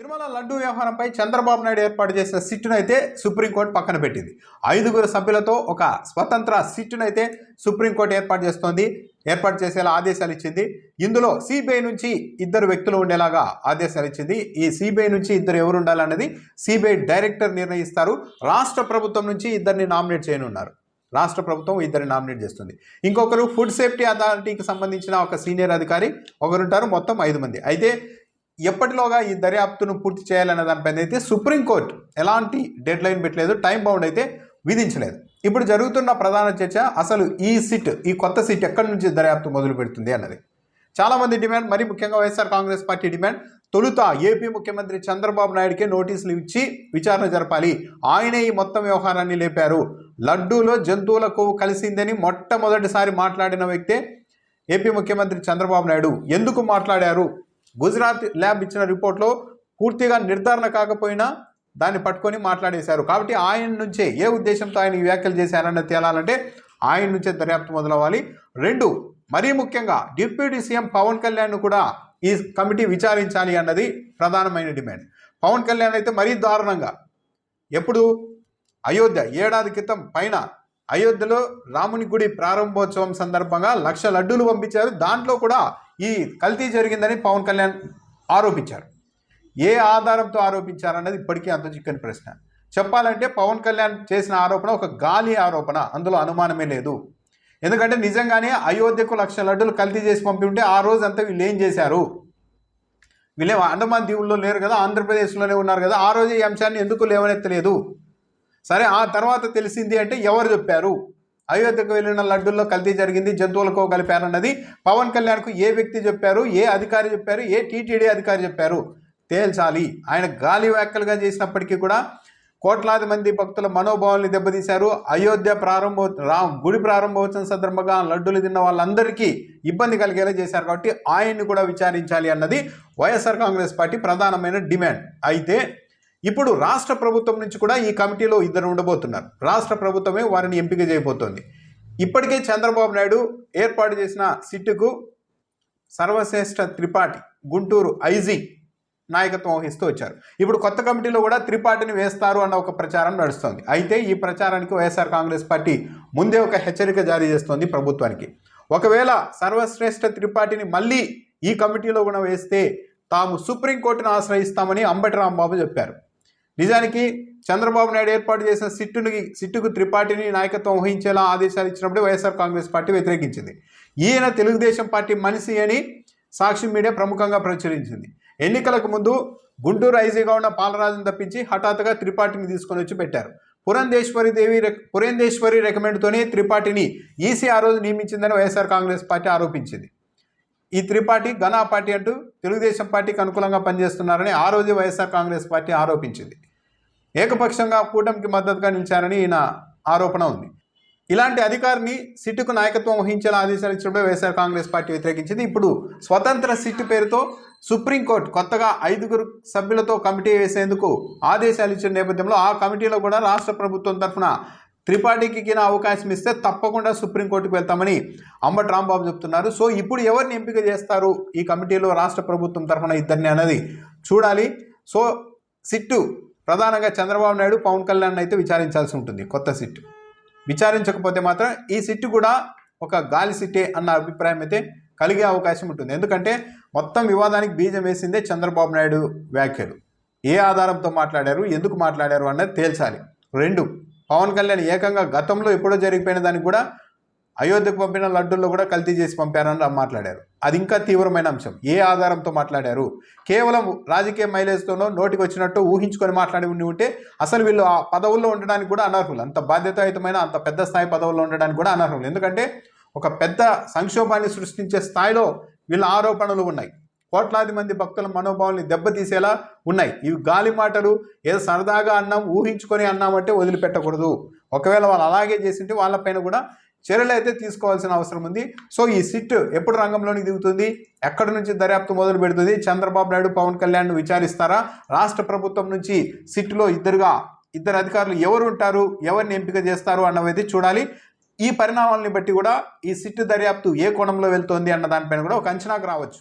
తిరుమల లడ్డు వ్యవహారంపై చంద్రబాబు నాయుడు ఏర్పాటు చేసిన సిట్టును అయితే సుప్రీంకోర్టు పక్కన పెట్టింది. ఐదుగురు సభ్యులతో ఒక స్వతంత్ర సిట్టును అయితే సుప్రీంకోర్టు ఏర్పాటు చేస్తోంది. ఏర్పాటు చేసేలా ఆదేశాలు ఇచ్చింది. ఇందులో సిబిఐ నుంచి ఇద్దరు వ్యక్తులు ఉండేలాగా ఆదేశాలు ఇచ్చింది. ఈ సిబిఐ నుంచి ఇద్దరు ఎవరు ఉండాలన్నది సిబిఐ డైరెక్టర్ నిర్ణయిస్తారు. రాష్ట్ర ప్రభుత్వం నుంచి ఇద్దరిని నామినేట్ చేయనున్నారు. రాష్ట్ర ప్రభుత్వం ఇద్దరిని నామినేట్ చేస్తుంది. ఇంకొకరు ఫుడ్ సేఫ్టీ అథారిటీకి సంబంధించిన ఒక సీనియర్ అధికారి ఒకరుంటారు. మొత్తం ఐదు మంది. అయితే ఎప్పటిలోగా ఈ దర్యాప్తును పూర్తి చేయాలనే దానిపైన అయితే సుప్రీంకోర్టు ఎలాంటి డెడ్ లైన్ పెట్టలేదు టైం బౌండ్ అయితే విధించలేదు. ఇప్పుడు జరుగుతున్న ప్రధాన చర్చ అసలు ఈ సిట్ ఈ కొత్త సీట్ ఎక్కడి నుంచి దర్యాప్తు మొదలు పెడుతుంది అన్నది. చాలామంది డిమాండ్ మరి ముఖ్యంగా వైఎస్ఆర్ కాంగ్రెస్ పార్టీ డిమాండ్ తొలుత ఏపీ ముఖ్యమంత్రి చంద్రబాబు నాయుడుకే నోటీసులు ఇచ్చి విచారణ జరపాలి. ఆయనే ఈ మొత్తం వ్యవహారాన్ని లేపారు. లడ్డూలో జంతువుల కొవ్వు కలిసిందని మొట్టమొదటిసారి మాట్లాడిన వ్యక్తే ఏపీ ముఖ్యమంత్రి చంద్రబాబు నాయుడు. ఎందుకు మాట్లాడారు? గుజరాత్ ల్యాబ్ ఇచ్చిన రిపోర్ట్లో పూర్తిగా నిర్ధారణ కాకపోయినా దాన్ని పట్టుకొని మాట్లాడేశారు. కాబట్టి ఆయన నుంచే ఏ ఉద్దేశంతో ఆయన ఈ వ్యాఖ్యలు చేశారన్నది తేలాలంటే ఆయన నుంచే దర్యాప్తు మొదలవ్వాలి. రెండు మరీ ముఖ్యంగా డిప్యూటీ సీఎం పవన్ కళ్యాణ్ కూడా ఈ కమిటీ విచారించాలి అన్నది ప్రధానమైన డిమాండ్. పవన్ కళ్యాణ్ అయితే మరీ దారుణంగా ఎప్పుడు అయోధ్య ఏడాది క్రితం పైన అయోధ్యలో రాముని గుడి ప్రారంభోత్సవం సందర్భంగా లక్ష లడ్డూలు పంపించారు. దాంట్లో కూడా ఈ కల్తీ జరిగిందని పవన్ కళ్యాణ్ ఆరోపించారు. ఏ ఆధారంతో ఆరోపించారన్నది ఇప్పటికీ అంత చిక్కని ప్రశ్న. చెప్పాలంటే పవన్ కళ్యాణ్ చేసిన ఆరోపణ ఒక గాలి ఆరోపణ అందులో అనుమానమే లేదు. ఎందుకంటే నిజంగానే అయోధ్యకు లక్ష లడ్డూలు కల్తీ చేసి పంపి ఉంటే ఆ రోజు అంతా వీళ్ళు ఏం చేశారు? వీళ్ళే అండమాన్ దీవుల్లో లేరు కదా ఆంధ్రప్రదేశ్లోనే ఉన్నారు కదా ఆ రోజు ఈ అంశాన్ని ఎందుకు లేవనెత్తలేదు? సరే ఆ తర్వాత తెలిసింది అంటే ఎవరు చెప్పారు? అయోధ్యకు వెళ్ళిన లడ్డుల్లో కల్తీ జరిగింది జంతువులకో కలిపారన్నది పవన్ కళ్యాణ్కు ఏ వ్యక్తి చెప్పారు ఏ అధికారి చెప్పారు ఏ టీటీడీ అధికారి చెప్పారు? తేల్చాలి. ఆయన గాలి వ్యాఖ్యలుగా చేసినప్పటికీ కూడా కోట్లాది మంది భక్తుల మనోభావాల్ని దెబ్బతీశారు. అయోధ్య ప్రారంభో రామ్ గుడి ప్రారంభోత్సవం సందర్భంగా లడ్డూలు తిన్న వాళ్ళందరికీ ఇబ్బంది కలిగేలా చేశారు కాబట్టి ఆయన్ని కూడా విచారించాలి అన్నది వైఎస్ఆర్ కాంగ్రెస్ పార్టీ ప్రధానమైన డిమాండ్. అయితే ఇప్పుడు రాష్ట్ర ప్రభుత్వం నుంచి కూడా ఈ కమిటీలో ఇద్దరు ఉండబోతున్నారు. రాష్ట్ర ప్రభుత్వమే వారిని ఎంపిక చేయబోతోంది. ఇప్పటికే చంద్రబాబు నాయుడు ఏర్పాటు చేసిన సిట్టుకు సర్వశ్రేష్ఠ త్రిపాఠి గుంటూరు ఐజీ నాయకత్వం వహిస్తూ వచ్చారు. ఇప్పుడు కొత్త కమిటీలో కూడా త్రిపాఠిని వేస్తారు అన్న ఒక ప్రచారం నడుస్తోంది. అయితే ఈ ప్రచారానికి వైఎస్ఆర్ కాంగ్రెస్ పార్టీ ముందే ఒక హెచ్చరిక జారీ చేస్తోంది ప్రభుత్వానికి. ఒకవేళ సర్వశ్రేష్ఠ త్రిపాఠిని మళ్ళీ ఈ కమిటీలో కూడా వేస్తే తాము సుప్రీంకోర్టును ఆశ్రయిస్తామని అంబటి రాంబాబు చెప్పారు. నిజానికి చంద్రబాబు నాయుడు ఏర్పాటు చేసిన సిట్టుని సిట్టుకు త్రిపాఠిని నాయకత్వం వహించేలా ఆదేశాలు ఇచ్చినప్పుడు వైఎస్ఆర్ కాంగ్రెస్ పార్టీ వ్యతిరేకించింది. ఈయన తెలుగుదేశం పార్టీ మనిషి అని సాక్షి మీడియా ప్రముఖంగా ప్రచురించింది. ఎన్నికలకు ముందు గుంటూరు ఐజీగా ఉన్న పాలరాజును తప్పించి హఠాత్తుగా త్రిపాఠిని తీసుకొని వచ్చి పెట్టారు. పురంధేశ్వరి దేవి రెక్- పురంధేశ్వరి రికమెండ్తోనే త్రిపాఠిని ఈసీ ఆ రోజు నియమించిందని వైఎస్ఆర్ కాంగ్రెస్ పార్టీ ఆరోపించింది. ఈ త్రిపాఠి ఘనా పార్టీ అంటూ తెలుగుదేశం పార్టీకి అనుకూలంగా పనిచేస్తున్నారని ఆ రోజే వైఎస్ఆర్ కాంగ్రెస్ పార్టీ ఆరోపించింది. ఏకపక్షంగా కూటమికి మద్దతుగా నిలిచారని ఈయన ఆరోపణ ఉంది. ఇలాంటి అధికారిని సిట్టుకు నాయకత్వం వహించేలా ఆదేశాలు ఇచ్చినప్పుడు వైఎస్ఆర్ కాంగ్రెస్ పార్టీ వ్యతిరేకించింది. ఇప్పుడు స్వతంత్ర సిట్టు పేరుతో సుప్రీంకోర్టు కొత్తగా ఐదుగురు సభ్యులతో కమిటీ వేసేందుకు ఆదేశాలు ఇచ్చిన నేపథ్యంలో ఆ కమిటీలో కూడా రాష్ట్ర ప్రభుత్వం తరఫున త్రిపాఠికి కింద అవకాశం ఇస్తే తప్పకుండా సుప్రీంకోర్టుకు వెళ్తామని అంబటి రాంబాబు చెప్తున్నారు. సో ఇప్పుడు ఎవరిని ఎంపిక చేస్తారు ఈ కమిటీలో రాష్ట్ర ప్రభుత్వం తరఫున ఇద్దరిని అన్నది చూడాలి. సో సిట్టు ప్రధానంగా చంద్రబాబు నాయుడు పవన్ కళ్యాణ్ అయితే విచారించాల్సి ఉంటుంది కొత్త సిట్. విచారించకపోతే మాత్రం ఈ సిట్టు కూడా ఒక గాలి సిట్టే అన్న అభిప్రాయం అయితే కలిగే అవకాశం ఉంటుంది. ఎందుకంటే మొత్తం వివాదానికి బీజం వేసిందే చంద్రబాబు నాయుడు వ్యాఖ్యలు. ఏ ఆధారంతో మాట్లాడారు ఎందుకు మాట్లాడారు అన్నది తేల్చాలి. రెండు పవన్ కళ్యాణ్ ఏకంగా గతంలో ఎప్పుడో జరిగిపోయిన దానికి కూడా అయోధ్యకు పంపిన లడ్డూల్లో కూడా కల్తీ చేసి పంపారని మాట్లాడారు. అది ఇంకా తీవ్రమైన అంశం. ఏ ఆధారంతో మాట్లాడారు? కేవలం రాజకీయ మైలేజ్తోనో నోటికి వచ్చినట్టు ఊహించుకొని మాట్లాడి ఉండి ఉంటే అసలు వీళ్ళు ఆ పదవుల్లో ఉండడానికి కూడా అనర్హులు. అంత బాధ్యతాయుతమైన అంత పెద్ద స్థాయి పదవుల్లో ఉండడానికి కూడా అనర్హులు. ఎందుకంటే ఒక పెద్ద సంక్షోభాన్ని సృష్టించే స్థాయిలో వీళ్ళ ఆరోపణలు ఉన్నాయి. కోట్లాది మంది భక్తుల మనోభావాల్ని దెబ్బతీసేలా ఉన్నాయి. ఇవి గాలి మాటలు ఏదో సరదాగా అన్నాం ఊహించుకొని అన్నామంటే వదిలిపెట్టకూడదు. ఒకవేళ వాళ్ళు అలాగే చేసింటే వాళ్ళపైన కూడా చర్యలు అయితే తీసుకోవాల్సిన అవసరం ఉంది. సో ఈ సిట్ ఎప్పుడు రంగంలోకి దిగుతుంది? ఎక్కడి నుంచి దర్యాప్తు మొదలు పెడుతుంది? చంద్రబాబు నాయుడు పవన్ కళ్యాణ్ విచారిస్తారా? రాష్ట్ర ప్రభుత్వం నుంచి సిట్లో ఇద్దరుగా ఇద్దరు అధికారులు ఎవరు ఉంటారు? ఎవరిని ఎంపిక చేస్తారు? అన్నవైతే చూడాలి. ఈ పరిణామాలని బట్టి కూడా ఈ సిట్ దర్యాప్తు ఏ కోణంలో వెళ్తోంది అన్న దానిపైన కూడా ఒక అంచనాకు రావచ్చు.